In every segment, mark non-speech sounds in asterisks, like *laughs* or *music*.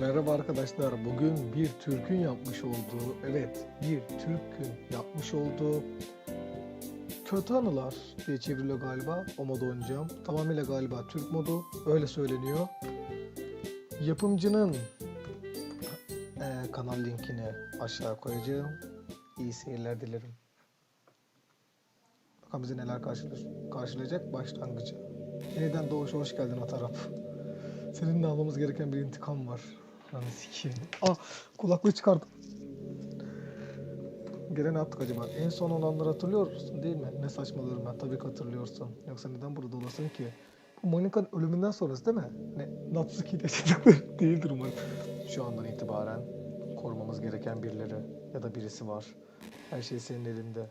Merhaba arkadaşlar. Bugün bir Türk'ün yapmış olduğu, evet bir Türk'ün yapmış olduğu kötü anılar diye çevriliyor galiba. O modu oynayacağım. Tamamıyla galiba Türk modu. Öyle söyleniyor. Yapımcının eee, kanal linkini aşağı koyacağım. İyi seyirler dilerim. Bakalım bizi neler karşılay- karşılayacak başlangıcı. Yeniden doğuşa hoş geldin Atarap. Seninle almamız gereken bir intikam var. Lan sikeyim. Ah kulaklığı çıkardım. Gene ne yaptık acaba? En son olanları hatırlıyorsun değil mi? Ne saçmalıyorum ben. Tabii ki hatırlıyorsun. Yoksa neden burada olasın ki? Bu Monika'nın ölümünden sonrası değil mi? Ne? Natsuki de *laughs* değildir umarım. Şu andan itibaren korumamız gereken birileri ya da birisi var. Her şey senin elinde.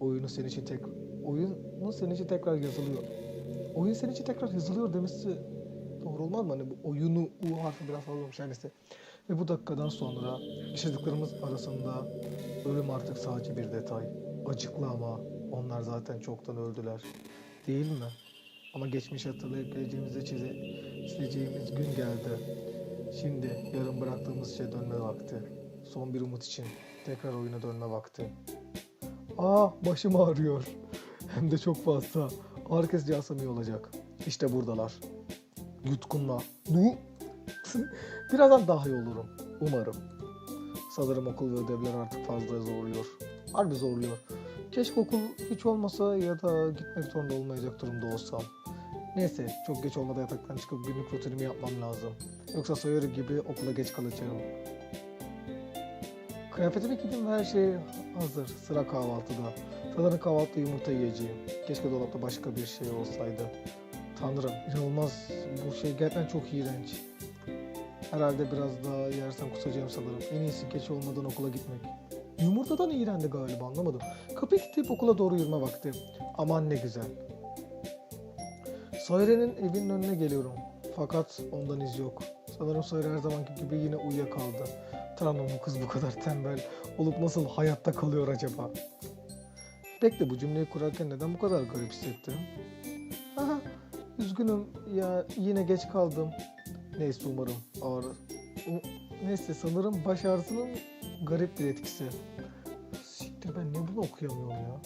Oyunu senin için tek oyunun senin için tekrar yazılıyor. Oyun senin için tekrar yazılıyor demesi doğru olmaz mı? Hani bu oyunu U harfi biraz fazla olmuş her. Ve bu dakikadan sonra yaşadıklarımız arasında ölüm artık sadece bir detay. Acıklı ama onlar zaten çoktan öldüler. Değil mi? Ama geçmiş hatırlayıp geleceğimizi çize, çizeceğimiz gün geldi. Şimdi yarın bıraktığımız şeye dönme vakti. Son bir umut için tekrar oyuna dönme vakti. Aa başım ağrıyor. Hem de çok fazla. Alsam iyi olacak. İşte buradalar. Yutkunma. Bu. Birazdan daha iyi olurum. Umarım. Sanırım okul ve ödevler artık fazla zorluyor. Harbi zorluyor. Keşke okul hiç olmasa ya da gitmek zorunda olmayacak durumda olsam. Neyse çok geç olmadan yataktan çıkıp günlük rutinimi yapmam lazım. Yoksa Sawyer gibi okula geç kalacağım. Kıyafetimi giydim her şey hazır. Sıra kahvaltıda. Sanırım kahvaltıda yumurta yiyeceğim. Keşke dolapta başka bir şey olsaydı. Tanrım inanılmaz. Bu şey gerçekten çok iğrenç. Herhalde biraz daha yersem kusacağım sanırım. En iyisi geç olmadan okula gitmek. Yumurtadan iğrendi galiba anlamadım. Kapıyı kilitleyip okula doğru yürüme vakti. Aman ne güzel. Sawyer'in evinin önüne geliyorum. Fakat ondan iz yok. Sanırım Sawyer her zamanki gibi yine uyuyakaldı. Tanrım bu kız bu kadar tembel olup nasıl hayatta kalıyor acaba? Bekle bu cümleyi kurarken neden bu kadar garip hissettim? Üzgünüm ya yine geç kaldım. Neyse umarım ağrı. U- Neyse sanırım baş ağrısının garip bir etkisi. Siktir ben ne bunu okuyamıyorum ya.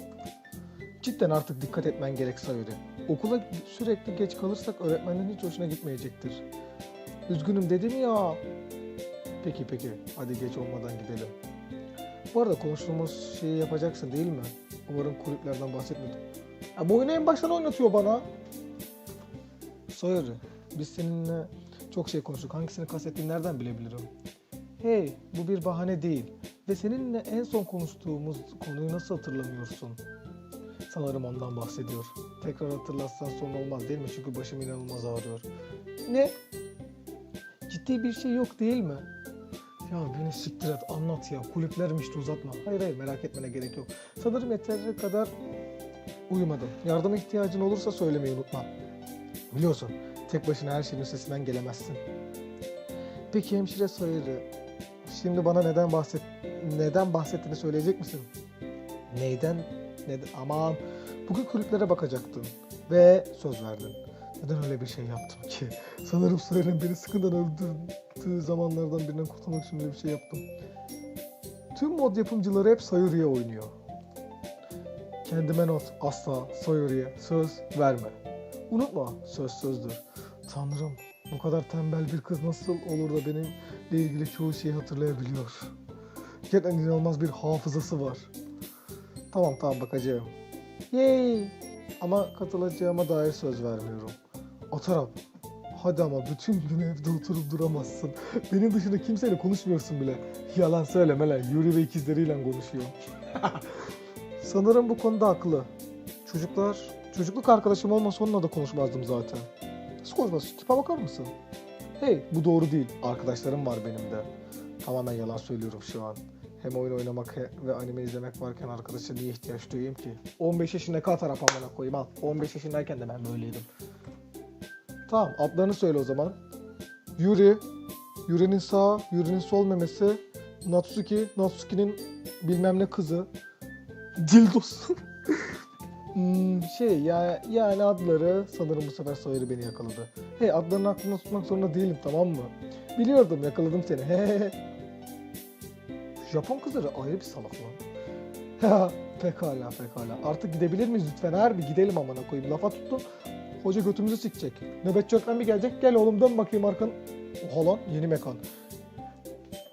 Cidden artık dikkat etmen gerek Sayuri. Okula sürekli geç kalırsak öğretmenin hiç hoşuna gitmeyecektir. Üzgünüm dedim ya. Peki peki hadi geç olmadan gidelim. Bu arada konuştuğumuz şeyi yapacaksın değil mi? Umarım kulüplerden bahsetmedim. Ya bu oyunu en baştan oynatıyor bana. Sawyer, biz seninle çok şey konuştuk. Hangisini kastettiğini nereden bilebilirim? Hey, bu bir bahane değil. Ve seninle en son konuştuğumuz konuyu nasıl hatırlamıyorsun? Sanırım ondan bahsediyor. Tekrar hatırlatsan sorun olmaz değil mi? Çünkü başım inanılmaz ağrıyor. Ne? Ciddi bir şey yok değil mi? Ya beni siktir et anlat ya. Kulüplermiş de uzatma. Hayır hayır merak etmene gerek yok. Sanırım yeteri kadar uyumadım. Yardıma ihtiyacın olursa söylemeyi unutma. Biliyorsun tek başına her şeyin üstesinden gelemezsin. Peki hemşire sayırı. Şimdi bana neden bahset neden bahsettiğini söyleyecek misin? Neyden? Neden? Aman bugün kulüplere bakacaktın ve söz verdin. Neden öyle bir şey yaptım ki? Sanırım Sayır'ın beni sıkıdan öldürdüğü zamanlardan birinden kurtulmak için öyle bir şey yaptım. Tüm mod yapımcıları hep Sayuri'ye oynuyor. Kendime not asla Sayuri'ye söz verme. Unutma söz sözdür. Tanrım bu kadar tembel bir kız nasıl olur da benimle ilgili çoğu şeyi hatırlayabiliyor. Gerçekten inanılmaz bir hafızası var. Tamam tamam bakacağım. Yay! Ama katılacağıma dair söz vermiyorum. Atarap. Hadi ama bütün gün evde oturup duramazsın. Benim dışında kimseyle konuşmuyorsun bile. Yalan söyleme lan. Yuri ve ikizleriyle konuşuyor. *laughs* Sanırım bu konuda haklı. Çocuklar, çocukluk arkadaşım olmasa onunla da konuşmazdım zaten. Nasıl konuşmazsın? Tipe bakar mısın? Hey, bu doğru değil. Arkadaşlarım var benim de. Tamamen yalan söylüyorum şu an. Hem oyun oynamak ve anime izlemek varken arkadaşa niye ihtiyaç duyayım ki? 15 yaşında kal taraf amına koyayım al. 15 yaşındayken de ben böyleydim. Tamam adlarını söyle o zaman. Yuri, Yuri'nin sağ, Yuri'nin sol memesi, Natsuki, Natsuki'nin bilmem ne kızı, Dildosu. *laughs* Hmm, şey ya yani adları sanırım bu sefer Sawyer'ı beni yakaladı. Hey adlarını aklımda tutmak zorunda değilim tamam mı? Biliyordum yakaladım seni. *laughs* Japon kızları ayrı bir salak lan. *laughs* Pekala pekala. Artık gidebilir miyiz lütfen? Harbi gidelim amına koyayım. Lafa tuttun. Hoca götümüzü sikecek. Nöbetçi öğretmen bir gelecek. Gel oğlum dön bakayım arkan. Oha lan yeni mekan.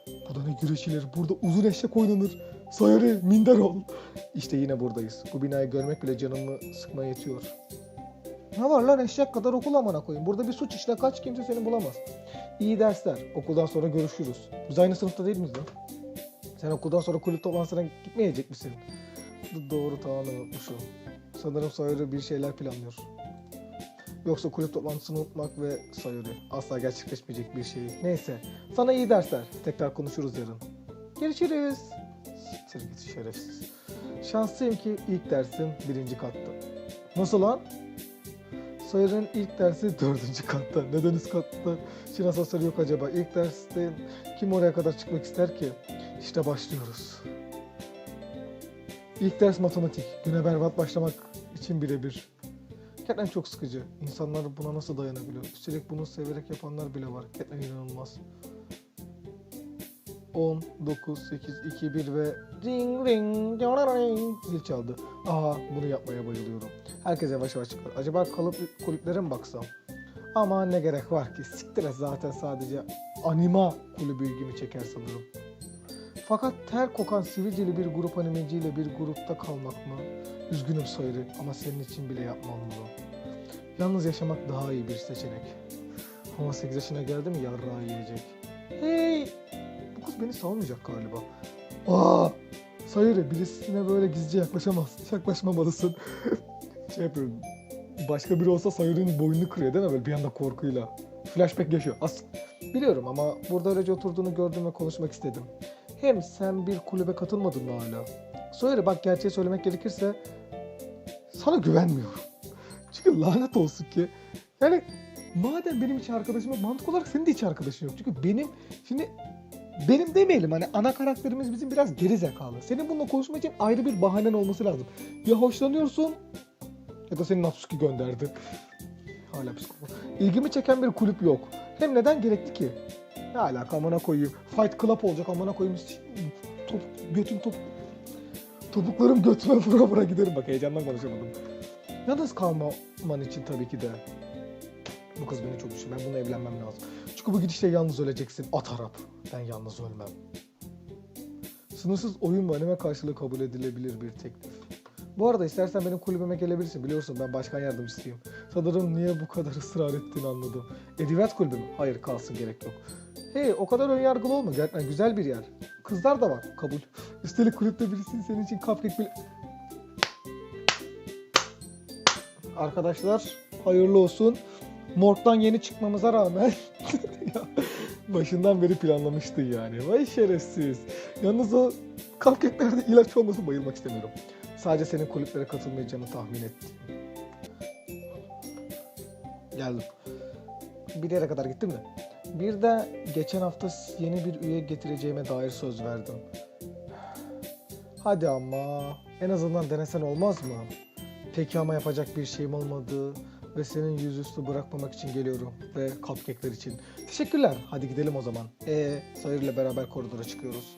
Burada ne güreşilir. Burada uzun eşek oynanır. Sayarı, minder ol. İşte yine buradayız. Bu binayı görmek bile canımı sıkmaya yetiyor. Ne var lan eşek kadar okul amına koyayım. Burada bir suç işle kaç kimse seni bulamaz. İyi dersler. Okuldan sonra görüşürüz. Biz aynı sınıfta değil miyiz lan? Sen okuldan sonra kulüp toplantısına gitmeyecek misin? Doğru tamamen unutmuşum. Sanırım Sayırı bir şeyler planlıyor. Yoksa kulüp toplantısını unutmak ve Sayırı asla gerçekleşmeyecek bir şey. Neyse. Sana iyi dersler. Tekrar konuşuruz yarın. Görüşürüz. Siktir git şerefsiz. Şanslıyım ki ilk dersim birinci katta. Nasıl lan? Sayır'ın ilk dersi *laughs* dördüncü katta. Neden üst katta? Çin asansörü yok acaba? İlk derste kim oraya kadar çıkmak ister ki? İşte başlıyoruz. İlk ders matematik. Güne berbat başlamak için birebir. Gerçekten çok sıkıcı. İnsanlar buna nasıl dayanabiliyor? Üstelik bunu severek yapanlar bile var. Gerçekten inanılmaz. 10, 9, 8, 2, 1 ve ring ring ring zil çaldı. Aha bunu yapmaya bayılıyorum. Herkes yavaş yavaş çıkıyor. Acaba kalıp kulüplere mi baksam? Ama ne gerek var ki? Siktir zaten sadece anima kulübü ilgimi çeker sanırım. Fakat ter kokan sivilceli bir grup animeciyle bir grupta kalmak mı? Üzgünüm Sayri ama senin için bile yapmam bunu. Yalnız yaşamak daha iyi bir seçenek. Ama 8 yaşına geldi mi yarrağı yiyecek. Hey! Kız beni savunmayacak galiba. Aa! Sayri birisine böyle gizlice yaklaşamaz. Yaklaşmamalısın. *laughs* şey yapıyorum. Başka biri olsa Sayri'nin boynunu kırıyor değil mi böyle bir anda korkuyla. Flashback yaşıyor. As Biliyorum ama burada öylece oturduğunu gördüm ve konuşmak istedim. Hem sen bir kulübe katılmadın mı hala? Sayri bak gerçeği söylemek gerekirse sana güvenmiyorum. *laughs* Çünkü lanet olsun ki. Yani madem benim hiç arkadaşım yok mantık olarak senin de hiç arkadaşın yok. Çünkü benim şimdi benim demeyelim hani ana karakterimiz bizim biraz geri zekalı. Senin bununla konuşmak için ayrı bir bahanen olması lazım. Ya hoşlanıyorsun ya da seni Natsuki gönderdi. Hala psikopat. İlgimi çeken bir kulüp yok. Hem neden gerekli ki? Ne alaka amına koyayım. Fight Club olacak amına koyayım. Top, götüm top. Topuklarım götüme *laughs* vura vura giderim. Bak heyecandan konuşamadım. Yalnız kalmaman için tabii ki de. Bu kız beni çok düşünüyor. Ben bununla evlenmem lazım. Çünkü bu gidişle yalnız öleceksin. At Arap. Ben yalnız ölmem. Sınırsız oyun ve anime karşılığı kabul edilebilir bir teklif. Bu arada istersen benim kulübüme gelebilirsin. Biliyorsun ben başkan yardımcısıyım. Sanırım niye bu kadar *laughs* ısrar ettiğini anladım. Edebiyat kulübü mü? Hayır kalsın gerek yok. Hey o kadar önyargılı olma. Gerçekten güzel bir yer. Kızlar da var. Kabul. Üstelik kulüpte birisi senin için cupcake bile... Arkadaşlar hayırlı olsun. Morg'dan yeni çıkmamıza rağmen *laughs* başından beri planlamıştı yani. Vay şerefsiz. Yalnız o cupcake'lerde ilaç olması bayılmak istemiyorum. Sadece senin kulüplere katılmayacağını tahmin ettim. Geldim. Bir yere kadar gittim mi? Bir de geçen hafta yeni bir üye getireceğime dair söz verdim. Hadi ama en azından denesen olmaz mı? Peki ama yapacak bir şeyim olmadı ve senin yüzüstü bırakmamak için geliyorum ve cupcake'ler için. Teşekkürler. Hadi gidelim o zaman. Ee, Sayır ile beraber koridora çıkıyoruz.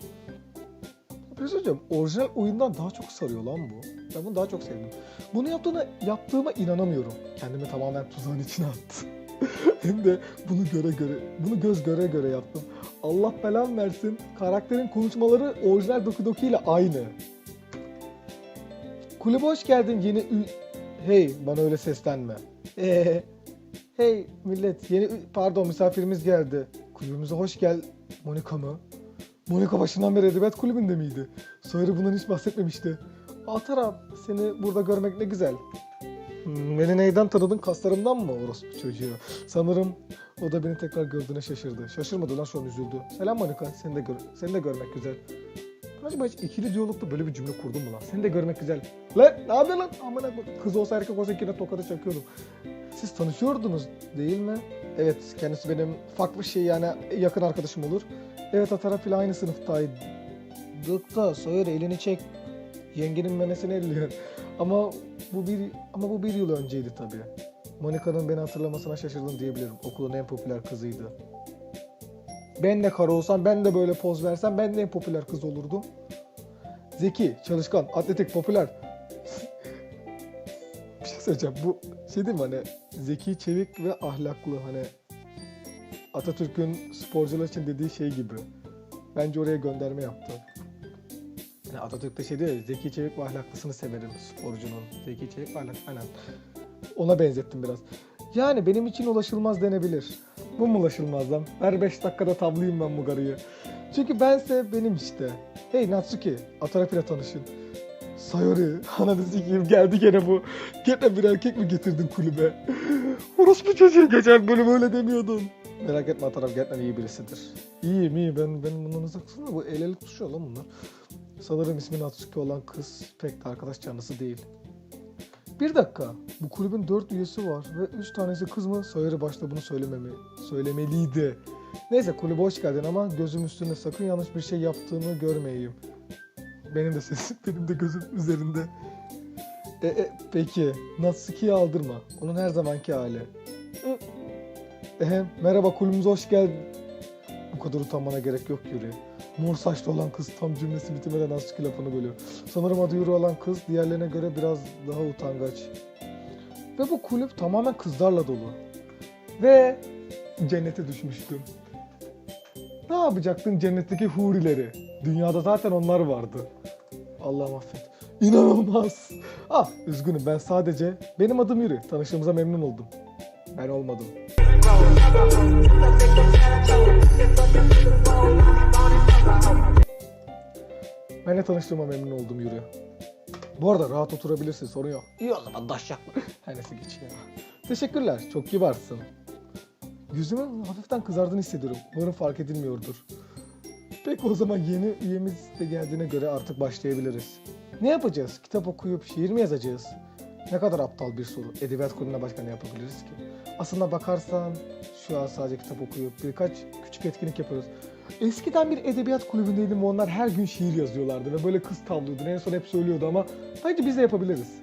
Bir söyleyeceğim. Orijinal oyundan daha çok sarıyor lan bu. Ben bunu daha çok sevdim. Bunu yaptığına, yaptığıma inanamıyorum. Kendimi tamamen tuzağın içine attım. *laughs* Hem de bunu göre göre, bunu göz göre göre yaptım. Allah belan versin. Karakterin konuşmaları orijinal Doki Doki ile aynı. Kulübe hoş geldin yeni. Hey bana öyle seslenme. Ee, hey millet yeni pardon misafirimiz geldi. Kulübümüze hoş gel. Monika mı? Monika başından beri edebiyat kulübünde miydi? Sayırı bundan hiç bahsetmemişti. Atarap seni burada görmek ne güzel. Hmm, beni neyden tanıdın? Kaslarımdan mı orospu çocuğu? Sanırım o da beni tekrar gördüğüne şaşırdı. Şaşırmadı lan şu an üzüldü. Selam Monika, seni de, gör seni de görmek güzel. Acaba hiç ikili diyalogda böyle bir cümle kurdum mu lan? Seni de görmek güzel. Lan ne yapıyorsun lan? Koy- Kız olsa erkek olsa ikine tokadı çakıyordum. Siz tanışıyordunuz değil mi? Evet kendisi benim farklı şey yani yakın arkadaşım olur. Evet Atarap ile aynı sınıftaydık da Sawyer elini çek. Yengenin memesini elliyor. Ama bu bir ama bu bir yıl önceydi tabii. Monika'nın beni hatırlamasına şaşırdım diyebilirim. Okulun en popüler kızıydı. Ben de kara olsam, ben de böyle poz versem ben de en popüler kız olurdum. Zeki, çalışkan, atletik, popüler. *laughs* bir şey söyleyeceğim. Bu şey değil mi hani zeki, çevik ve ahlaklı hani Atatürk'ün sporcular için dediği şey gibi. Bence oraya gönderme yaptı. Yani Atatürk de şey diyor ya, zeki, çevik ve ahlaklısını severim sporcunun. Zeki, çevik ve ahlaklı. Aynen. Ona benzettim biraz. Yani benim için ulaşılmaz denebilir. Bu mu ulaşılmaz lan? Her 5 dakikada tavlayayım ben bu garıyı. Çünkü bense benim işte. Hey Natsuki, Atarapi ile tanışın. Sayori, ananı sikeyim geldi gene bu. Gene bir erkek mi getirdin kulübe? *laughs* Orospu çocuğu geçen bölüm öyle demiyordun. Merak etme Atarap gerçekten iyi birisidir. İyiyim iyi ben benim bundan uzaksın bu el ele tutuşuyor lan bunlar. Sanırım ismi Natsuki olan kız pek de arkadaş canlısı değil. Bir dakika. Bu kulübün dört üyesi var ve üç tanesi kız mı? Sayarı başta bunu söylememi, söylemeliydi. Neyse kulübe hoş geldin ama gözüm üstünde sakın yanlış bir şey yaptığını görmeyeyim. Benim de sesim, *laughs* benim de gözüm üzerinde. E, e, peki, Natsuki'yi aldırma. Onun her zamanki hali. Hı. Ehe, merhaba kulübümüze hoş geldin. Bu kadar utanmana gerek yok Yuri. Mor saçlı olan kız tam cümlesi bitirmeden Natsuki lafını bölüyor. Sanırım adı Yuri olan kız diğerlerine göre biraz daha utangaç. Ve bu kulüp tamamen kızlarla dolu. Ve cennete düşmüştüm. Ne yapacaktın cennetteki hurileri? Dünyada zaten onlar vardı. Allah'ım affet. İnanılmaz. Ah üzgünüm ben sadece benim adım Yuri. Tanıştığımıza memnun oldum. Ben olmadım. *laughs* Benle tanıştığıma memnun oldum Yuri. Bu arada rahat oturabilirsin sorun yok. İyi o zaman daşyakla. Her neyse geç ya. Teşekkürler çok kibarsın. Yüzümün hafiften kızardığını hissediyorum. Umarım fark edilmiyordur. Peki o zaman yeni üyemiz de geldiğine göre artık başlayabiliriz. Ne yapacağız? Kitap okuyup şiir mi yazacağız? Ne kadar aptal bir soru. Edebiyat kulübüne başka ne yapabiliriz ki? Aslında bakarsan şu an sadece kitap okuyup birkaç küçük etkinlik yapıyoruz. Eskiden bir edebiyat kulübündeydim ve onlar her gün şiir yazıyorlardı ve böyle kız tavlıyordu. En son hep söylüyordu ama bence biz de yapabiliriz.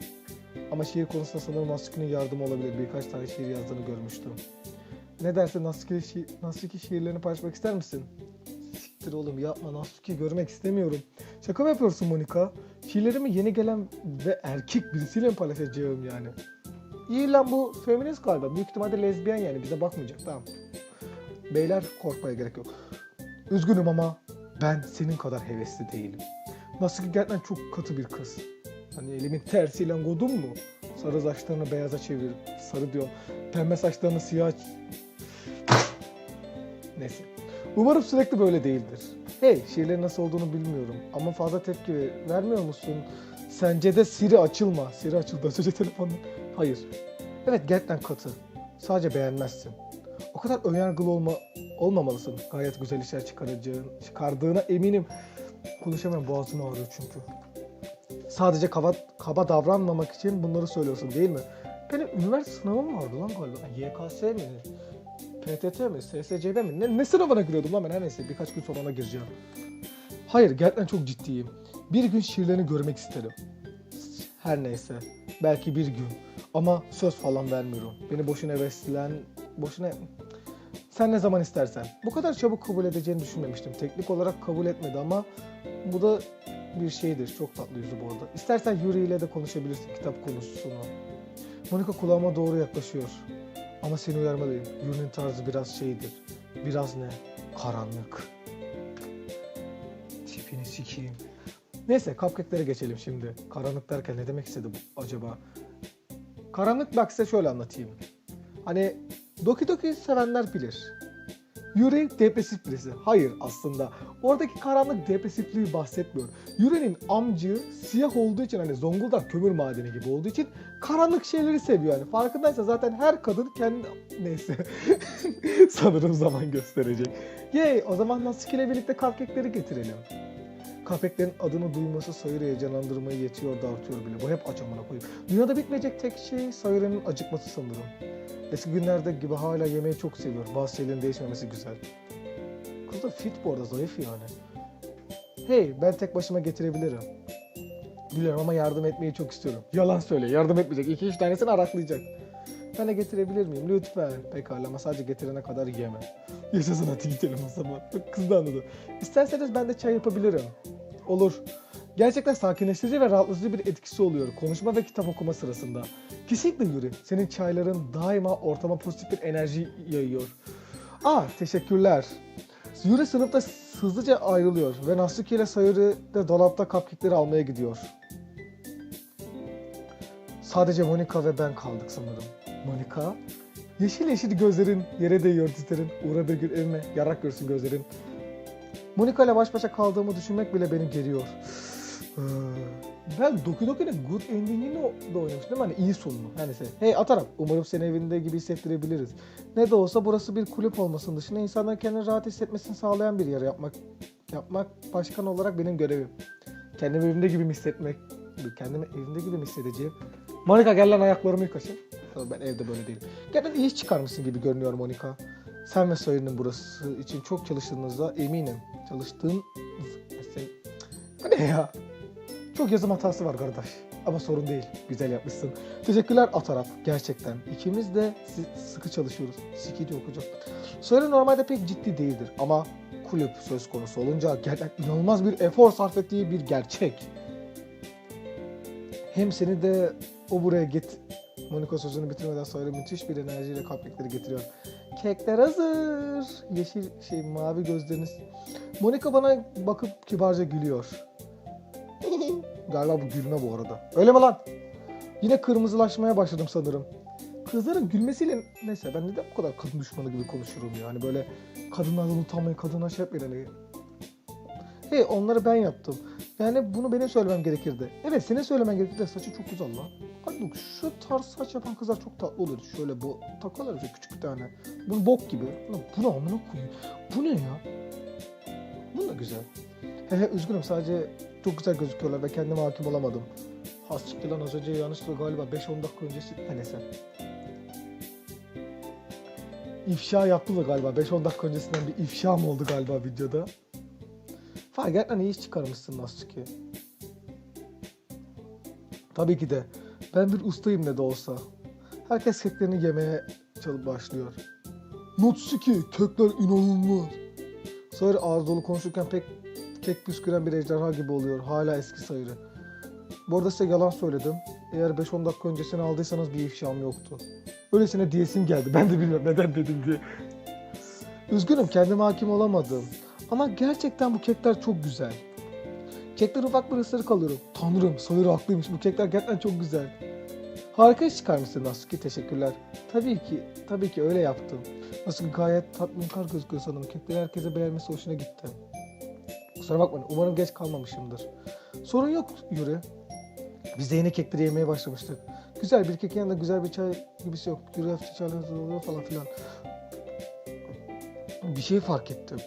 Ama şiir konusunda sanırım Nasuki'nin yardımı olabilir. Birkaç tane şiir yazdığını görmüştüm. Ne dersin Nasuki, şi- Nasuki şiirlerini paylaşmak ister misin? Siktir oğlum yapma Nasuki görmek istemiyorum. Şaka mı yapıyorsun Monika? Şiirlerimi yeni gelen ve erkek birisiyle mi paylaşacağım yani? İyi lan bu feminist galiba. Büyük ihtimalle lezbiyen yani bize bakmayacak tamam. Beyler korkmaya gerek yok. Üzgünüm ama ben senin kadar hevesli değilim. Nasuki gerçekten çok katı bir kız. Hani elimin tersiyle godum mu? Sarı saçlarını beyaza çevir. Sarı diyor. Pembe saçlarını siyah... Neyse. Umarım sürekli böyle değildir. Hey, şiirlerin nasıl olduğunu bilmiyorum. Ama fazla tepki vermiyor musun? Sence de Siri açılma. Siri açıldı. Az önce. Hayır. Evet gerçekten katı. Sadece beğenmezsin. Kadar önyargılı olma, olmamalısın. Gayet güzel işler çıkaracağın, çıkardığına eminim. Konuşamıyorum boğazım ağrıyor çünkü. Sadece kaba, kaba davranmamak için bunları söylüyorsun değil mi? Benim üniversite sınavım vardı lan galiba. YKS mi? PTT mi? SSCB mi? Ne, ne sınavına giriyordum lan ben? Her neyse birkaç gün sonra ona gireceğim. Hayır gerçekten çok ciddiyim. Bir gün şiirlerini görmek isterim. Her neyse. Belki bir gün. Ama söz falan vermiyorum. Beni boşuna heveslen... Boşuna... Sen ne zaman istersen. Bu kadar çabuk kabul edeceğini düşünmemiştim. Teknik olarak kabul etmedi ama bu da bir şeydir. Çok tatlı yüzü bu arada. İstersen Yuri ile de konuşabilirsin kitap konusunu. Monika kulağıma doğru yaklaşıyor. Ama seni uyarmalıyım. Yuri'nin tarzı biraz şeydir. Biraz ne? Karanlık. Tipini sikeyim. Neyse cupcake'lere geçelim şimdi. Karanlık derken ne demek istedi bu acaba? Karanlık bak size şöyle anlatayım. Hani Doki Doki sevenler bilir. Yuri depresif birisi. Hayır aslında. Oradaki karanlık depresifliği bahsetmiyor. Yuri'nin amcı siyah olduğu için hani Zonguldak kömür madeni gibi olduğu için karanlık şeyleri seviyor yani. Farkındaysa zaten her kadın kendi... Neyse. *laughs* Sanırım zaman gösterecek. Yay o zaman Natsuki ile birlikte cupcake'leri getirelim. Cupcake'lerin adını duyması Sayır'ı heyecanlandırmayı yetiyor da artıyor bile. Bu hep aç amına koyayım. Dünyada bitmeyecek tek şey Sayır'ın acıkması sanırım. Eski günlerde gibi hala yemeği çok seviyor. Bazı şeylerin değişmemesi güzel. Kız da fit bu arada zayıf yani. Hey ben tek başıma getirebilirim. Biliyorum ama yardım etmeyi çok istiyorum. Yalan söyle yardım etmeyecek. İki üç tanesini araklayacak. Ben de getirebilir miyim? Lütfen. Pekala ama sadece getirene kadar yeme. Yaşasın hadi gidelim o zaman. Bak kız da anladı. İsterseniz ben de çay yapabilirim. Olur. Gerçekten sakinleştirici ve rahatlatıcı bir etkisi oluyor konuşma ve kitap okuma sırasında. Kesinlikle Yuri. Senin çayların daima ortama pozitif bir enerji yayıyor. Aa teşekkürler. Yuri sınıfta hızlıca ayrılıyor ve Natsuki ile Sayuri de dolapta cupcake'leri almaya gidiyor. Sadece Monika ve ben kaldık sanırım. Monika? Yeşil yeşil gözlerin yere değiyor titrerin. Uğra bir gün evime yarak görsün gözlerin. Monika ile baş başa kaldığımı düşünmek bile beni geriyor. Ee, ben Doki Doki'nin Good Ending'ini de oynamıştım hani iyi sonunu. Hani şey, hey Atarap umarım seni evinde gibi hissettirebiliriz. Ne de olsa burası bir kulüp olmasının dışında insanların kendini rahat hissetmesini sağlayan bir yer yapmak yapmak başkan olarak benim görevim. Kendimi evimde gibi mi hissetmek, kendimi evimde gibi mi hissedeceğim? Monika gel lan ayaklarımı yıkasın. Ben evde böyle değilim. Gerçekten iyi çıkarmışsın gibi görünüyor Monika. Sen ve Sayın'ın burası için çok çalıştığınızda eminim. Çalıştığın... Bu ne ya? Çok yazım hatası var kardeş. Ama sorun değil. Güzel yapmışsın. Teşekkürler Atarap. Gerçekten. İkimiz de sıkı çalışıyoruz. Sikidi okuyacak. Sayın normalde pek ciddi değildir. Ama kulüp söz konusu olunca gerçekten inanılmaz bir efor sarf ettiği bir gerçek. Hem seni de o buraya git. Monika sözünü bitirmeden sonra müthiş bir enerjiyle cupcake'leri getiriyor. Kekler hazır. Yeşil şey mavi gözleriniz. Monika bana bakıp kibarca gülüyor. *laughs* Galiba bu gülme bu arada. Öyle mi lan? Yine kırmızılaşmaya başladım sanırım. Kızların gülmesiyle neyse ben neden bu kadar kadın düşmanı gibi konuşurum yani böyle kadınlardan utanmayın kadınlar şey yapmayın hani. Hey onları ben yaptım. Yani bunu benim söylemem gerekirdi. Evet senin söylemen gerekirdi saçı çok güzel lan. Halbuki şu tarz saç yapan kızlar çok tatlı olur. Şöyle bu takarlar şöyle küçük bir tane. Bu bok gibi. Lan bu ne amına koyayım. Bu ne ya? Bu da güzel. He he üzgünüm sadece çok güzel gözüküyorlar ve kendime hakim olamadım. Has çıktı lan az önce yanlışlıkla galiba 5-10 dakika öncesi. He neyse. İfşa yaptı da galiba. 5-10 dakika öncesinden bir ifşa mı oldu galiba videoda? Fark gerçekten iyi iş çıkarmışsın Natsuki. Tabii ki de. Ben bir ustayım ne de olsa. Herkes keklerini yemeye çalıp başlıyor. Natsuki kekler inanılmaz. Sayır ağız dolu konuşurken pek kek püsküren bir ejderha gibi oluyor. Hala eski sayırı. Bu arada size yalan söyledim. Eğer 5-10 dakika öncesini aldıysanız bir ifşam yoktu. Öylesine diyesim geldi. Ben de bilmiyorum neden dedim diye. Üzgünüm kendime hakim olamadım. Ama gerçekten bu kekler çok güzel. Kekler ufak bir ısırık alıyorum. Tanrım Sayır haklıymış bu kekler gerçekten çok güzel. Harika iş çıkarmışsın Nasuki teşekkürler. Tabii ki, tabii ki öyle yaptım. Nasuki gayet tatminkar gözüküyor sanırım. Kekleri herkese beğenmesi hoşuna gitti. Kusura bakmayın umarım geç kalmamışımdır. Sorun yok Yuri. Biz de yeni kekleri yemeye başlamıştık. Güzel bir kekin yanında güzel bir çay gibisi yok. Yuri hafifçe çaylarınız oluyor falan filan. Bir şey fark ettim.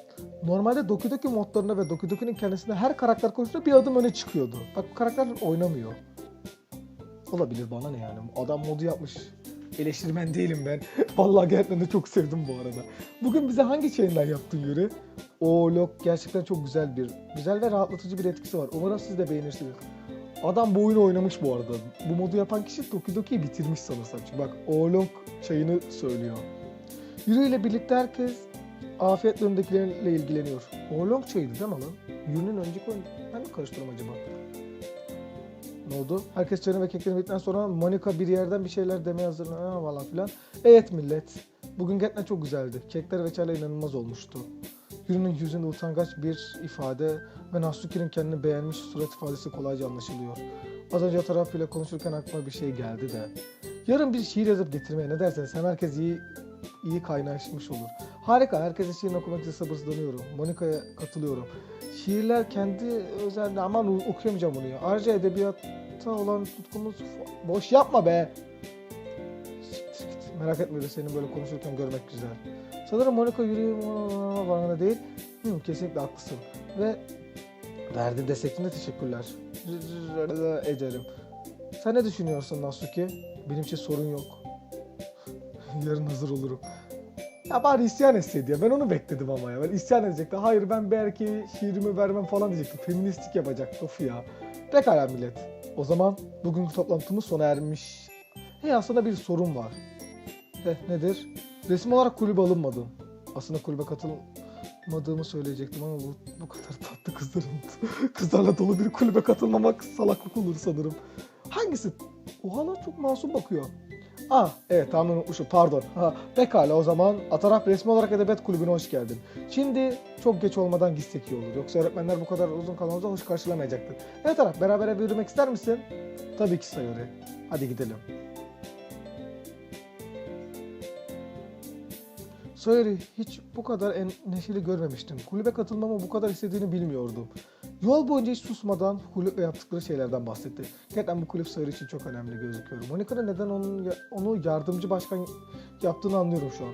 Normalde Doki Doki modlarında ve Doki Doki'nin kendisinde her karakter konusunda bir adım öne çıkıyordu. Bak bu karakterler oynamıyor. Olabilir bana ne yani. Adam modu yapmış. Eleştirmen değilim ben. *laughs* Vallahi gerçekten de çok sevdim bu arada. Bugün bize hangi şeyinden yaptın Yuri? O lok gerçekten çok güzel bir, güzel ve rahatlatıcı bir etkisi var. Umarım siz de beğenirsiniz. Adam bu oyunu oynamış bu arada. Bu modu yapan kişi Doki Doki'yi bitirmiş sanırsam. Çünkü bak Oolong çayını söylüyor. Yuri ile birlikte herkes afiyetle önündekilerle ilgileniyor. Oolong çayıydı değil mi lan? Yuri'nin önceki oyunu. Ben mi karıştırdım acaba? Ne oldu? Herkes çayını ve keklerini bittikten sonra Monika bir yerden bir şeyler demeye hazırlanıyor falan filan. Evet millet. Bugün gerçekten çok güzeldi. Kekler ve çaylar inanılmaz olmuştu. Yuri'nin yüzünde utangaç bir ifade ve Natsuki'nin kendini beğenmiş surat ifadesi kolayca anlaşılıyor. Az önce tarafıyla konuşurken aklıma bir şey geldi de. Yarın bir şiir yazıp getirmeye ne derseniz hem herkes iyi iyi kaynaşmış olur. Harika, herkese şiirini okumak için sabırsızlanıyorum. Monika'ya katılıyorum. Şiirler kendi özelliği, aman okuyamayacağım bunu ya. Ayrıca edebiyatta olan tutkumuz boş yapma be. Merak etme de seni böyle konuşurken görmek güzel. Sanırım Monika yürüyor bana değil. Hı, kesinlikle haklısın. Ve verdiğin destek için de teşekkürler. Ederim. Sen ne düşünüyorsun Nasuki? Benim için sorun yok. Yarın hazır olurum. Ya bari isyan etseydi ya. Ben onu bekledim ama ya. Ben isyan edecekti. Hayır ben belki şiirimi vermem falan diyecektim. Feministik yapacaktı. Of ya. Pekala millet. O zaman bugünkü toplantımız sona ermiş. Hey aslında bir sorun var. Heh nedir? Resim olarak kulübe alınmadım. Aslında kulübe katılmadığımı söyleyecektim ama bu, bu kadar tatlı kızların *laughs* kızlarla dolu bir kulübe katılmamak salaklık olur sanırım. Hangisi? O hala çok masum bakıyor. Ah evet tamamen unutmuşum pardon. Ha, pekala o zaman Ataraf resmi olarak Edebiyat Kulübü'ne hoş geldin. Şimdi çok geç olmadan gitsek iyi olur. Yoksa öğretmenler bu kadar uzun kalmamıza hoş karşılamayacaktır. Evet Arap beraber eve yürümek ister misin? Tabii ki Sayori. Hadi gidelim. Sayori hiç bu kadar en neşeli görmemiştim. Kulübe katılmamı bu kadar istediğini bilmiyordum. Yol boyunca hiç susmadan kulüple yaptıkları şeylerden bahsetti. Gerçekten bu kulüp Sayori için çok önemli gözüküyor. Monika'nın neden onun, onu yardımcı başkan yaptığını anlıyorum şu an.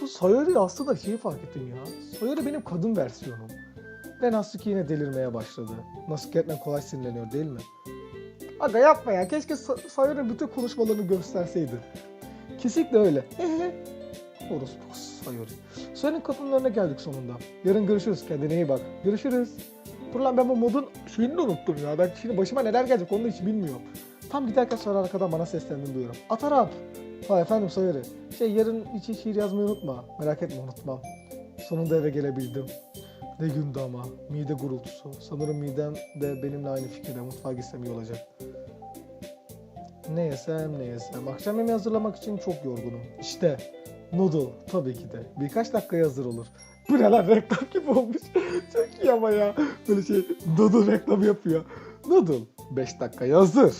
Bu Sayori aslında şeyi fark ettim ya. Sayori benim kadın versiyonum. Ve Natsuki yine delirmeye başladı. Natsuki gerçekten kolay sinirleniyor değil mi? Aga yapma ya. Keşke Sa- Sayori'nin bütün konuşmalarını gösterseydi. Kesinlikle öyle. *laughs* Orospu Sayori. Sayori'nin kapının önüne geldik sonunda. Yarın görüşürüz. Kendine iyi bak. Görüşürüz. Dur ben bu modun şeyini de unuttum ya. Ben şimdi başıma neler gelecek onu hiç bilmiyorum. Tam giderken sonra arkadan bana seslendiğini duyuyorum. Atarap. Ha efendim Sayori. Şey yarın için şiir yazmayı unutma. Merak etme unutmam. Sonunda eve gelebildim. Ne gündü ama. Mide gurultusu. Sanırım midem de benimle aynı fikirde. Mutfağa gitsem iyi olacak. Ne yesem ne yesem. Akşam yemeği hazırlamak için çok yorgunum. İşte noodle tabii ki de. Birkaç dakikaya hazır olur. Bu ne lan reklam gibi olmuş. çok iyi ama ya. Böyle şey noodle reklamı yapıyor. Noodle 5 dakikaya hazır.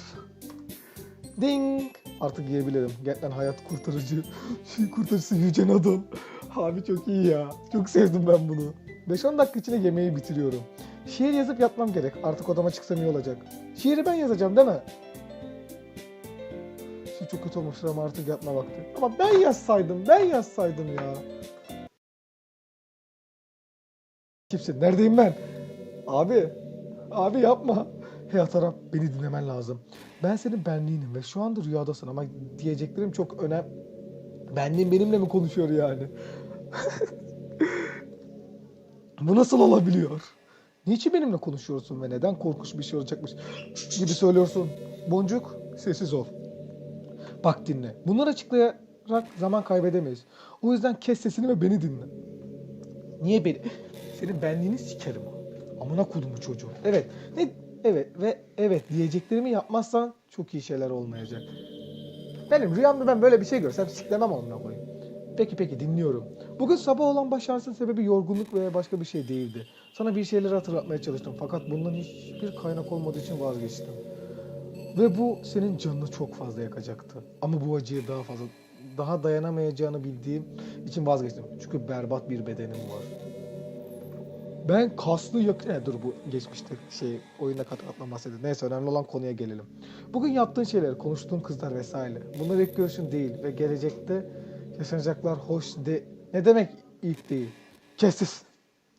Ding. Artık yiyebilirim. Gerçekten hayat kurtarıcı. Şey kurtarıcısı Yüce Noodle. Abi çok iyi ya. Çok sevdim ben bunu. 5-10 dakika içinde yemeği bitiriyorum. Şiir yazıp yatmam gerek. Artık odama çıksam iyi olacak. Şiiri ben yazacağım değil mi? Şey çok kötü olmuştur ama artık yatma vakti. Ama ben yazsaydım, ben yazsaydım ya. Kimsin? Neredeyim ben? Abi, abi yapma. Hey Atarap, beni dinlemen lazım. Ben senin benliğinim ve şu anda rüyadasın ama diyeceklerim çok önem... Benliğim benimle mi konuşuyor yani? *laughs* Bu nasıl olabiliyor? Niçin benimle konuşuyorsun ve neden korkunç bir şey olacakmış gibi söylüyorsun? Boncuk, sessiz ol. Bak dinle. Bunları açıklayarak zaman kaybedemeyiz. O yüzden kes sesini ve beni dinle. Niye beni? Senin benliğini sikerim. Amına kodumu çocuğu. Evet. Ne? Evet ve evet diyeceklerimi yapmazsan çok iyi şeyler olmayacak. Benim rüyamda ben böyle bir şey görsem siklemem onunla koyayım. Peki peki dinliyorum. Bugün sabah olan baş ağrısının sebebi yorgunluk veya başka bir şey değildi. Sana bir şeyleri hatırlatmaya çalıştım fakat bundan hiçbir kaynak olmadığı için vazgeçtim. Ve bu senin canını çok fazla yakacaktı. Ama bu acıya daha fazla daha dayanamayacağını bildiğim için vazgeçtim. Çünkü berbat bir bedenim var. Ben kaslı yakın... Ne, dur bu geçmişte şey oyunda kat katla bahsedildi. Neyse önemli olan konuya gelelim. Bugün yaptığın şeyler, konuştuğun kızlar vesaire. Bunlar ilk görüşün değil ve gelecekte yaşanacaklar hoş de... Ne demek ilk değil? Kes sesini.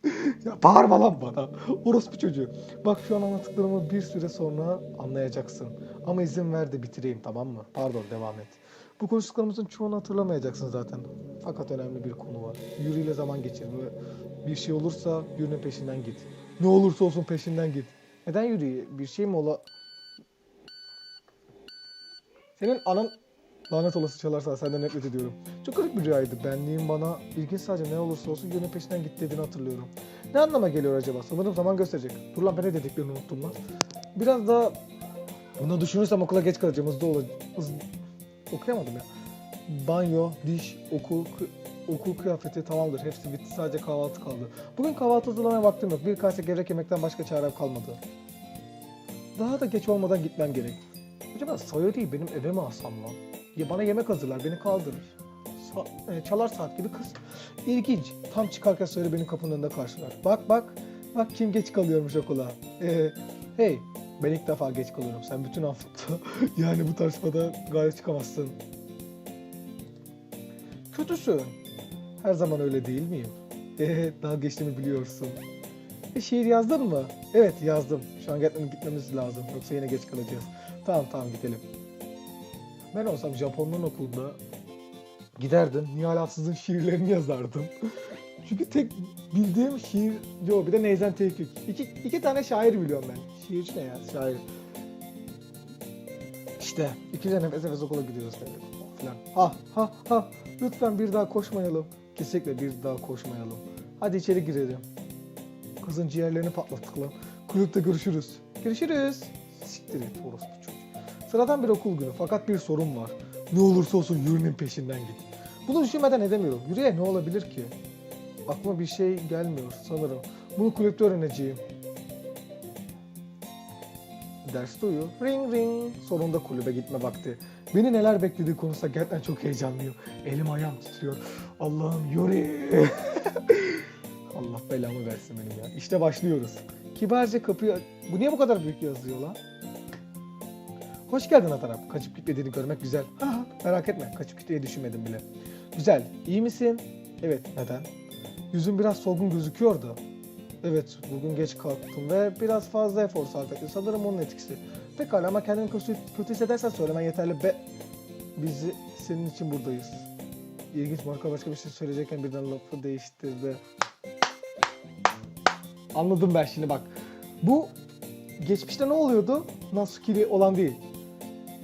*laughs* ya bağırma lan bana. Orospu çocuğu. Bak şu an anlattıklarımı bir süre sonra anlayacaksın. Ama izin ver de bitireyim tamam mı? Pardon devam et. Bu konuştuklarımızın çoğunu hatırlamayacaksın zaten. Fakat önemli bir konu var. Yuri ile zaman geçir ve bir şey olursa Yuri'nin peşinden git. Ne olursa olsun peşinden git. Neden Yuri? Bir şey mi ola... Senin anan lanet olası çalarsa senden nefret ediyorum. Çok garip bir rüyaydı. Benliğin bana ilginç sadece ne olursa olsun Yuri'nin peşinden git dediğini hatırlıyorum. Ne anlama geliyor acaba? Sanırım zaman gösterecek. Dur lan ben ne dediklerini unuttum lan. Biraz daha bunu düşünürsem okula geç kalacağım. Hızlı olacağım. Okuyamadım ya. Banyo, diş, okul, okul kıyafeti tamamdır. Hepsi bitti. Sadece kahvaltı kaldı. Bugün kahvaltı hazırlamaya vaktim yok. Bir kase gevrek yemekten başka çarem kalmadı. Daha da geç olmadan gitmem gerek. Acaba Sayori'yi benim eve mi alsam lan? Ya bana yemek hazırlar, beni kaldırır. Sa- e, çalar saat gibi kız. İlginç. Tam çıkarken Sayori benim kapının önünde karşılar. Bak bak, bak kim geç kalıyormuş okula. Ee, hey, ben ilk defa geç kalıyorum. Sen bütün hafta *laughs* yani bu tartışmada gayet çıkamazsın. Kötüsün. Her zaman öyle değil miyim? Ee, daha geçtiğimi biliyorsun. E, şiir yazdın mı? Evet yazdım. Şu an gerçekten gitmemiz lazım. Yoksa yine geç kalacağız. Tamam tamam gidelim. Ben olsam Japonluğun okulunda giderdim. Nihal Atsız'ın şiirlerini yazardım. Çünkü tek bildiğim şiir, yo bir de Neyzen Tevfik. İki, iki tane şair biliyorum ben. Şiirci ne ya? Şair. İşte ikimiz de nefes nefes okula gidiyoruz tabii. Falan. Ha ha ha lütfen bir daha koşmayalım. Kesinlikle bir daha koşmayalım. Hadi içeri girelim. Kızın ciğerlerini patlattık lan. Kulüpte görüşürüz. Görüşürüz. Siktir et orospu çocuğu. Sıradan bir okul günü fakat bir sorun var. Ne olursa olsun Yuri'nin peşinden git. Bunu düşünmeden edemiyorum. Yuri'ye ne olabilir ki? Aklıma bir şey gelmiyor sanırım. Bunu kulüpte öğreneceğim. Derste uyu. Ring ring. Sonunda kulübe gitme vakti. Beni neler beklediği konusunda gerçekten çok heyecanlıyım. Elim ayağım titriyor. Allah'ım Yuri. *laughs* Allah belamı versin benim ya. İşte başlıyoruz. Kibarca kapıyı... Bu niye bu kadar büyük yazıyor lan? Hoş geldin Atarap. Kaçıp gitmediğini görmek güzel. Aha, merak etme. Kaçıp gitmeyi düşünmedim bile. Güzel. İyi misin? Evet. Neden? Yüzün biraz solgun gözüküyordu. Evet, bugün geç kalktım ve biraz fazla efor sarf ettim. Sanırım onun etkisi. Pekala ama kendini kötü, kötü hissedersen söylemen yeterli. Be Bizi senin için buradayız. İlginç marka başka bir şey söyleyecekken birden lafı değiştirdi. Anladım ben şimdi bak. Bu geçmişte ne oluyordu? Nasuki'li olan değil.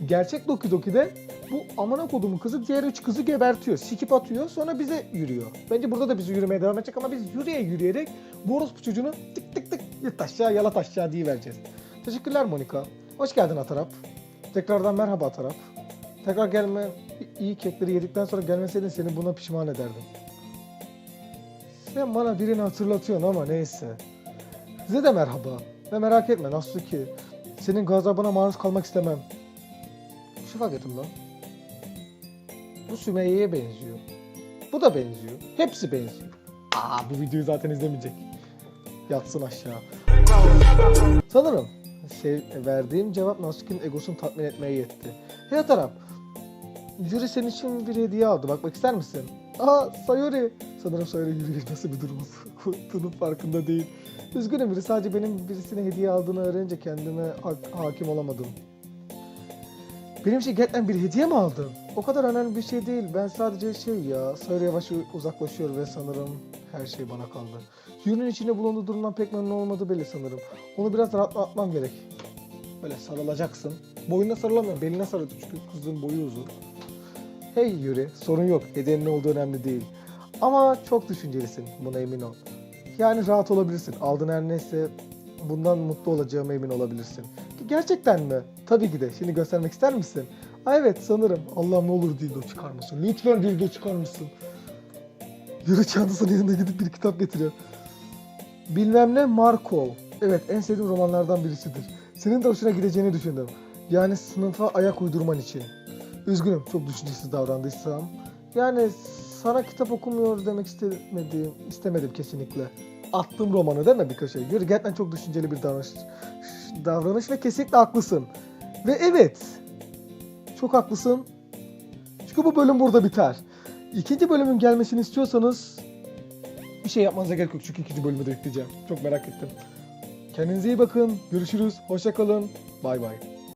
Gerçek Doki Doki'de bu amına kodumun kızı diğer üç kızı gebertiyor. Sikip atıyor sonra bize yürüyor. Bence burada da bizi yürümeye devam edecek ama biz yürüye yürüyerek bu orospu çocuğunu tık tık tık yırt aşağı yalat aşağı vereceğiz. Teşekkürler Monika. Hoş geldin Atarap. Tekrardan merhaba Atarap. Tekrar gelme iyi kekleri yedikten sonra gelmeseydin seni buna pişman ederdim. Sen bana birini hatırlatıyorsun ama neyse. Size de merhaba. Ve merak etme Nasuki. Senin gazabına maruz kalmak istemem. Şu fark ettim lan. Bu Sümeyye'ye benziyor. Bu da benziyor. Hepsi benziyor. Aa bu videoyu zaten izlemeyecek. Yatsın aşağı. Sanırım şey, verdiğim cevap Nasuki'nin egosunu tatmin etmeye yetti. Hey Atarap, Yuri senin için bir hediye aldı. Bakmak ister misin? Aa Sayori. Sanırım Sayori Yuri'ye nasıl bir durum olduğunun *laughs* farkında değil. Üzgünüm Yuri sadece benim birisine hediye aldığını öğrenince kendime ha- hakim olamadım. Benim için gerçekten bir hediye mi aldın? O kadar önemli bir şey değil. Ben sadece şey ya, Sayori yavaş uzaklaşıyor ve sanırım her şey bana kaldı. Yuri'nin içinde bulunduğu durumdan pek memnun olmadığı belli sanırım. Onu biraz rahatlatmam gerek. Böyle sarılacaksın. Boyuna sarılamıyorum, beline sarıldı çünkü kızın boyu uzun. Hey Yuri, sorun yok. Hediyenin ne olduğu önemli değil. Ama çok düşüncelisin, buna emin ol. Yani rahat olabilirsin. Aldığın her neyse bundan mutlu olacağıma emin olabilirsin. Gerçekten mi? Tabii ki de. Şimdi göstermek ister misin? Aa, evet sanırım. Allah'ım ne olur dildo çıkar mısın? Lütfen dildo çıkar mısın? Yürü çantasının yanına gidip bir kitap getiriyor. Bilmem ne Markov. Evet en sevdiğim romanlardan birisidir. Senin de hoşuna gideceğini düşündüm. Yani sınıfa ayak uydurman için. Üzgünüm çok düşüncesiz davrandıysam. Yani sana kitap okumuyor demek istemedim, istemedim kesinlikle. Attım romanı değil mi bir köşeye? Yürü gerçekten çok düşünceli bir davranış, davranış ve kesinlikle haklısın. Ve evet, çok haklısın. Çünkü bu bölüm burada biter. İkinci bölümün gelmesini istiyorsanız bir şey yapmanıza gerek yok çünkü ikinci bölümü de yükleyeceğim. Çok merak ettim. Kendinize iyi bakın. Görüşürüz. Hoşça kalın. Bay bay.